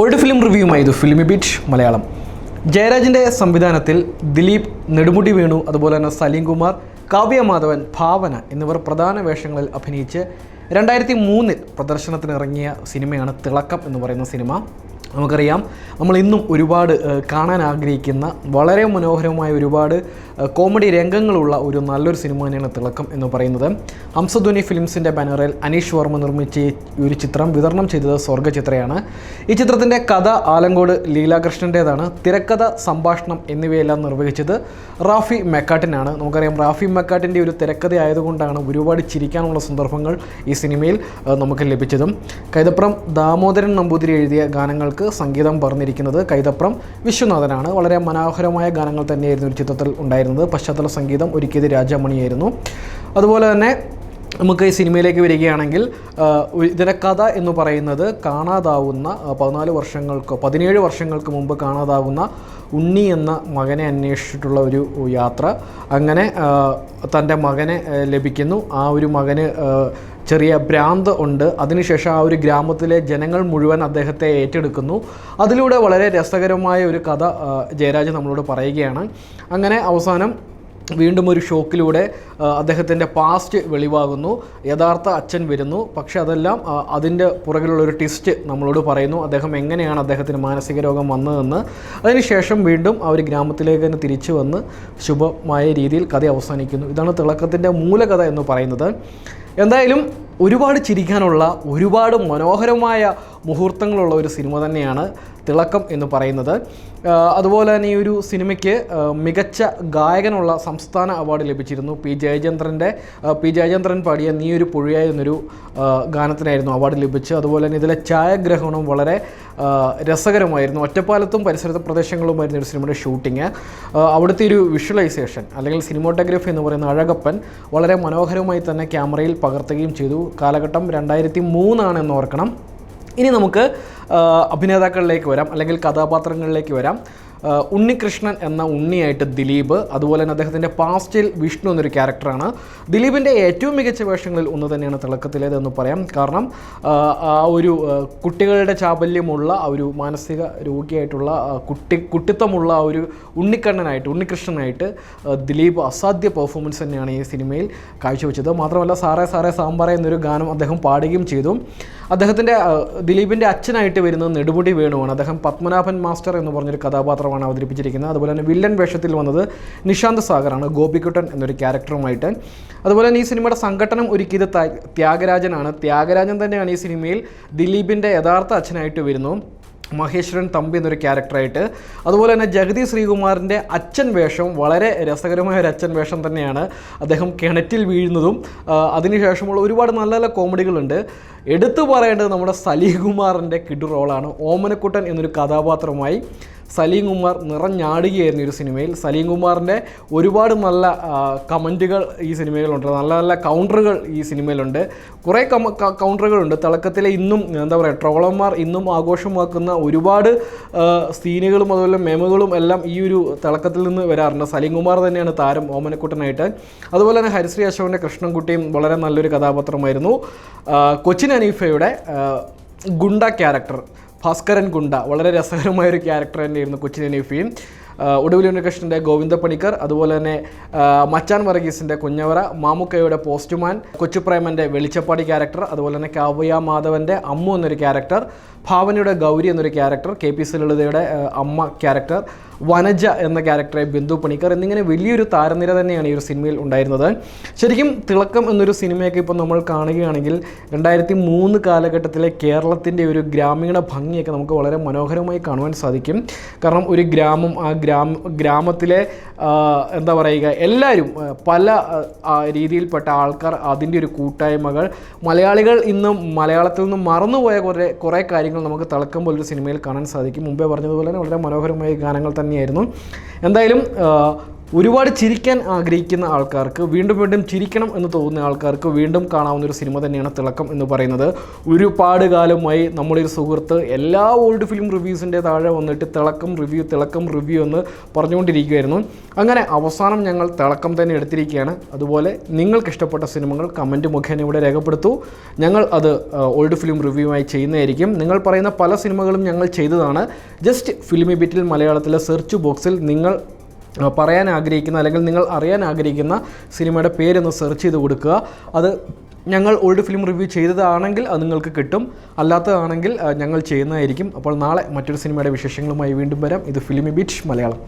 Old film റിവ്യൂമായി ഇത് filmi beat Malayalam. ജയരാജിന്റെ സംവിധാനത്തിൽ ദിലീപ് നെടുമുടി വേണു അതുപോലെ തന്നെ സലീം കുമാർ കാവ്യ മാധവൻ ഭാവന എന്നിവർ പ്രധാന വേഷങ്ങളിൽ അഭിനയിച്ച് രണ്ടായിരത്തി മൂന്നിൽ പ്രദർശനത്തിനിറങ്ങിയ സിനിമയാണ് തിളക്കം എന്ന് പറയുന്ന സിനിമ. നമുക്കറിയാം. നമ്മൾ ഇന്നും ഒരുപാട് കാണാൻ ആഗ്രഹിക്കുന്ന വളരെ മനോഹരമായ ഒരുപാട് കോമഡി രംഗങ്ങളുള്ള ഒരു നല്ലൊരു സിനിമ തന്നെയാണ് തിളക്കം എന്ന് പറയുന്നത്. ഹംസധ്വനി ഫിലിംസിന്റെ ബാനറിൽ അനീഷ് വർമ്മ നിർമ്മിച്ച ഒരു ചിത്രം വിതരണം ചെയ്തത് സ്വർഗചിത്രയാണ്. ഈ ചിത്രത്തിന്റെ കഥ ആലങ്കോട് ലീലാകൃഷ്ണന്റേതാണ് തിരക്കഥ സംഭാഷണം എന്നിവയെല്ലാം നിർവഹിച്ചത് റാഫി മെക്കാട്ടിനാണ്. നമുക്കറിയാം റാഫി മെക്കാട്ടിന്റെ ഒരു തിരക്കഥ ആയതുകൊണ്ടാണ് ഒരുപാട് ചിരിക്കാനുള്ള സന്ദർഭങ്ങൾ ഈ സിനിമയിൽ നമുക്ക് ലഭിച്ചതും. കൈതപ്രം ദാമോദരൻ നമ്പൂതിരി എഴുതിയ ഗാനങ്ങൾക്ക് സംഗീതം പറഞ്ഞിരിക്കുന്നത് കൈതപ്രം വിശ്വനാഥനാണ്. വളരെ മനോഹരമായ ഗാനങ്ങൾ തന്നെയായിരുന്നു ഒരു ചിത്രത്തിൽ ഉണ്ടായിരുന്നത്. പശ്ചാത്തല സംഗീതം ഒരുക്കിയത് രാജാമണിയായിരുന്നു. അതുപോലെ തന്നെ നമുക്ക് ഈ സിനിമയിലേക്ക് വരികയാണെങ്കിൽ ഇതിന്റെ കഥ എന്ന് പറയുന്നത് കാണാതാവുന്ന പതിനാല് വർഷങ്ങൾക്ക് പതിനേഴ് വർഷങ്ങൾക്ക് മുമ്പ് കാണാതാവുന്ന ഉണ്ണി എന്ന മകനെ അന്വേഷിച്ചിട്ടുള്ള ഒരു യാത്ര. അങ്ങനെ തന്റെ മകനെ ലഭിക്കുന്നു. ആ ഒരു മകന് ചെറിയ ഭ്രാന്ത് ഉണ്ട്. അതിനുശേഷം ആ ഒരു ഗ്രാമത്തിലെ ജനങ്ങൾ മുഴുവൻ അദ്ദേഹത്തെ ഏറ്റെടുക്കുന്നു. അതിലൂടെ വളരെ രസകരമായ ഒരു കഥ ജയരാജ് നമ്മളോട് പറയുകയാണ്. അങ്ങനെ അവസാനം വീണ്ടും ഒരു ഷോക്കിലൂടെ അദ്ദേഹത്തിന്റെ പാസ്റ്റ് വെളിവാകുന്നു. യഥാർത്ഥ അച്ഛൻ വരുന്നു. പക്ഷേ അതെല്ലാം അതിന്റെ പുറകിലുള്ള ഒരു ട്വിസ്റ്റ് നമ്മളോട് പറയുന്നു. അദ്ദേഹം എങ്ങനെയാണ് അദ്ദേഹത്തിന് മാനസിക രോഗം വന്നതെന്ന്. അതിനുശേഷം വീണ്ടും ആ ഒരു ഗ്രാമത്തിലേക്ക് തന്നെ തിരിച്ചു വന്ന് ശുഭമായ രീതിയിൽ കഥ അവസാനിക്കുന്നു. ഇതാണ് തിളക്കത്തിന്റെ മൂലകഥ എന്ന് പറയുന്നത്. എന്തായാലും ഒരുപാട് ചിരിക്കാനുള്ള ഒരുപാട് മനോഹരമായ മുഹൂർത്തങ്ങളുള്ള ഒരു സിനിമ തന്നെയാണ് തിളക്കം എന്ന് പറയുന്നത്. അതുപോലെ തന്നെ ഈ ഒരു സിനിമയ്ക്ക് മികച്ച ഗായകനുള്ള സംസ്ഥാന അവാർഡ് ലഭിച്ചിരുന്നു. പി ജയചന്ദ്രന്റെ പി ജയചന്ദ്രൻ പാടിയ നീ ഒരു പുഴയായി എന്നൊരു ഗാനത്തിനായിരുന്നു അവാർഡ് ലഭിച്ചത്. അതുപോലെ തന്നെ ഇതിലെ ഛായാഗ്രഹണം വളരെ രസകരമായിരുന്നു. ഒറ്റപ്പാലത്തും പരിസരത്തെ പ്രദേശങ്ങളുമായിരുന്നു ഒരു സിനിമയുടെ ഷൂട്ടിങ്. അവിടുത്തെ ഒരു വിഷ്വലൈസേഷൻ അല്ലെങ്കിൽ സിനിമോട്ടോഗ്രഫി എന്ന് പറയുന്ന അഴകപ്പൻ വളരെ മനോഹരമായി തന്നെ ക്യാമറയിൽ പകർത്തുകയും ചെയ്തു. കാലഘട്ടം രണ്ടായിരത്തി മൂന്നാണെന്ന് ഓർക്കണം. ഇനി നമുക്ക് അഭിനേതാക്കളിലേക്ക് വരാം അല്ലെങ്കിൽ കഥാപാത്രങ്ങളിലേക്ക് വരാം. ഉണ്ണികൃഷ്ണൻ എന്ന ഉണ്ണിയായിട്ട് ദിലീപ് അതുപോലെ തന്നെ അദ്ദേഹത്തിന്റെ പാസ്റ്റിൽ വിഷ്ണു എന്നൊരു ക്യാരക്ടറാണ് ദിലീപിന്റെ ഏറ്റവും മികച്ച വേഷങ്ങളിൽ ഒന്ന് തന്നെയാണ് തിളക്കത്തിലേതെന്ന് പറയാം. കാരണം ആ, ഒരു കുട്ടികളുടെ ചാബല്യമുള്ള ആ ഒരു മാനസിക രോഗിയായിട്ടുള്ള കുട്ടി കുട്ടിത്തമുള്ള ആ ഒരു ഉണ്ണിക്കണ്ണനായിട്ട് ഉണ്ണികൃഷ്ണനായിട്ട് ദിലീപ് അസാധ്യ പെർഫോമൻസ് തന്നെയാണ് ഈ സിനിമയിൽ കാഴ്ചവെച്ചത്. മാത്രമല്ല സാറേ സാറേ സാമ്പാറേ എന്നൊരു ഗാനം അദ്ദേഹം പാടുകയും ചെയ്തു. അദ്ദേഹത്തിന്റെ ദിലീപിന്റെ അച്ഛനായിട്ട് വരുന്നത് നെടുമുടി വേണുവാണ്. അദ്ദേഹം പത്മനാഭൻ മാസ്റ്റർ എന്ന് പറഞ്ഞൊരു കഥാപാത്രമാണ് അവതരിപ്പിച്ചിരിക്കുന്നത്. അതുപോലെ തന്നെ വില്ലൻ വേഷത്തിൽ വന്നത് നിശാന്ത് സാഗറാണ് ഗോപിക്കുട്ടൻ എന്നൊരു ക്യാരക്ടറുമായിട്ട്. അതുപോലെ തന്നെ ഈ സിനിമയുടെ സംഘടനം ഒരുക്കിയത് ത്യാഗരാജനാണ്. ത്യാഗരാജൻ തന്നെയാണ് ഈ സിനിമയിൽ ദിലീപിന്റെ യഥാർത്ഥ അച്ഛനായിട്ട് വരുന്നു. മഹേശ്വരൻ തമ്പി എന്നൊരു ക്യാരക്ടറായിട്ട്. അതുപോലെ തന്നെ ജഗതി ശ്രീകുമാറിന്റെ അച്ഛൻ വേഷം വളരെ രസകരമായ ഒരു അച്ഛൻ വേഷം തന്നെയാണ് അദ്ദേഹം കിണറ്റിൽ വീഴുന്നതും അതിനുശേഷമുള്ള ഒരുപാട് നല്ല നല്ല കോമഡികളുണ്ട്. എടുത്തു പറയേണ്ടത് നമ്മുടെ സലീഹ് കുമാറിന്റെ കിടു റോളാണ് ഓമനക്കുട്ടൻ എന്നൊരു കഥാപാത്രമായി സലീം കുമാർ നിറഞ്ഞാടുകയായിരുന്നു ഒരു സിനിമയിൽ. സലീം കുമാറിന്റെ ഒരുപാട് നല്ല കമന്റുകൾ ഈ സിനിമയിലുണ്ട്. നല്ല നല്ല കൗണ്ടറുകൾ ഈ സിനിമയിലുണ്ട്. കുറേ കമ കൗണ്ടറുകളുണ്ട്. തിളക്കത്തിലെ ഇന്നും എന്താ പറയുക ട്രോളന്മാർ ഇന്നും ആഘോഷമാക്കുന്ന ഒരുപാട് സീനുകളും അതുപോലെ മെമുകളും എല്ലാം ഈ ഒരു തിളക്കത്തിൽ നിന്ന് വരാറുണ്ട്. സലീം കുമാർ തന്നെയാണ് താരം ഓമനക്കുട്ടനായിട്ട്. അതുപോലെ തന്നെ ഹരിശ്രീ അശോകന്റെ കൃഷ്ണൻകുട്ടിയും വളരെ നല്ലൊരു കഥാപാത്രമായിരുന്നു. കൊച്ചിൻ അനീഫയുടെ ഗുണ്ട ക്യാരക്ടർ. ഭാസ്കരൻ ഗുണ്ട വളരെ രസകരമായ ഒരു ക്യാരക്ടർ തന്നെയായിരുന്നു കൊച്ചിൻ ഫീം ഒടുവിൽ ഉണ്ണികൃഷ്ണന്റെ ഗോവിന്ദ പണിക്കർ അതുപോലെ തന്നെ മച്ചാൻ വർഗീസിന്റെ കുഞ്ഞവറ മാമുക്കയുടെ പോസ്റ്റ്മാൻ കൊച്ചുപ്രേമന്റെ വെളിച്ചപ്പാടി ക്യാരക്ടർ അതുപോലെ തന്നെ കാവ്യ മാധവന്റെ അമ്മു എന്നൊരു ക്യാരക്ടർ ഭാവനയുടെ ഗൗരി എന്നൊരു ക്യാരക്ടർ കെ പി സി ലളിതയുടെ അമ്മ ക്യാരക്ടർ വനജ എന്ന ക്യാരക്ടറെ ബിന്ദു പണിക്കർ എന്നിങ്ങനെ വലിയൊരു താരനിര തന്നെയാണ് ഈ ഒരു സിനിമയിൽ ഉണ്ടായിരുന്നത്. ശരിക്കും തിളക്കം എന്നൊരു സിനിമയൊക്കെ ഇപ്പോൾ നമ്മൾ കാണുകയാണെങ്കിൽ രണ്ടായിരത്തി മൂന്ന് കാലഘട്ടത്തിലെ കേരളത്തിന്റെ ഒരു ഗ്രാമീണ ഭംഗിയൊക്കെ നമുക്ക് വളരെ മനോഹരമായി കാണുവാൻ സാധിക്കും. കാരണം ഒരു ഗ്രാമം ആ ഗ്രാമ ഗ്രാമത്തിലെ എന്താ പറയുക എല്ലാവരും പല രീതിയിൽപ്പെട്ട ആൾക്കാർ അതിന്റെ ഒരു കൂട്ടായ്മകൾ. മലയാളികൾ ഇന്നും മലയാളത്തിൽ നിന്നും മറന്നുപോയ കുറേ കുറേ കാര്യങ്ങൾ നമുക്ക് തിളക്കം പോലൊരു സിനിമയിൽ കാണാൻ സാധിക്കും. മുമ്പേ പറഞ്ഞതുപോലെ തന്നെ വളരെ മനോഹരമായ ഗാനങ്ങൾ തന്നെയായിരുന്നു. എന്തായാലും ഒരുപാട് ചിരിക്കാൻ ആഗ്രഹിക്കുന്ന ആൾക്കാർക്ക് വീണ്ടും വീണ്ടും ചിരിക്കണം എന്ന് തോന്നുന്ന ആൾക്കാർക്ക് വീണ്ടും കാണാവുന്ന ഒരു സിനിമ തന്നെയാണ് തിളക്കം എന്ന് പറയുന്നത്. ഒരുപാട് കാലമായി നമ്മളൊരു സുഹൃത്ത് എല്ലാ ഓൾഡ് ഫിലിം റിവ്യൂസിന്റെ താഴെ വന്നിട്ട് തിളക്കം റിവ്യൂ തിളക്കം റിവ്യൂ എന്ന് പറഞ്ഞുകൊണ്ടിരിക്കുകയായിരുന്നു. അങ്ങനെ അവസാനം ഞങ്ങൾ തിളക്കം തന്നെ എടുത്തിരിക്കുകയാണ്. അതുപോലെ നിങ്ങൾക്ക് ഇഷ്ടപ്പെട്ട സിനിമകൾ കമന്റ് മുഖേന ഇവിടെ രേഖപ്പെടുത്തൂ. ഞങ്ങൾ അത് ഓൾഡ് ഫിലിം റിവ്യൂ ആയി ചെയ്യുന്നതായിരിക്കും. നിങ്ങൾ പറയുന്ന പല സിനിമകളും ഞങ്ങൾ ചെയ്തതാണ്. ജസ്റ്റ് ഫിലിമി ബിറ്റിൽ മലയാളത്തിലെ സെർച്ച് ബോക്സിൽ നിങ്ങൾ പറയാൻ ആഗ്രഹിക്കുന്ന അല്ലെങ്കിൽ നിങ്ങൾ അറിയാൻ ആഗ്രഹിക്കുന്ന സിനിമയുടെ പേരൊന്ന് സെർച്ച് ചെയ്ത് കൊടുക്കുക. അത് ഞങ്ങൾ ഓൾഡ് ഫിലിം റിവ്യൂ ചെയ്തതാണെങ്കിൽ അത് നിങ്ങൾക്ക് കിട്ടും. അല്ലാത്തതാണെങ്കിൽ ഞങ്ങൾ ചെയ്യുന്നതായിരിക്കും. അപ്പോൾ നാളെ മറ്റൊരു സിനിമയുടെ വിശേഷങ്ങളുമായി വീണ്ടും വരാം. ഇത് ഫിലിമി ബീച്ച് മലയാളം.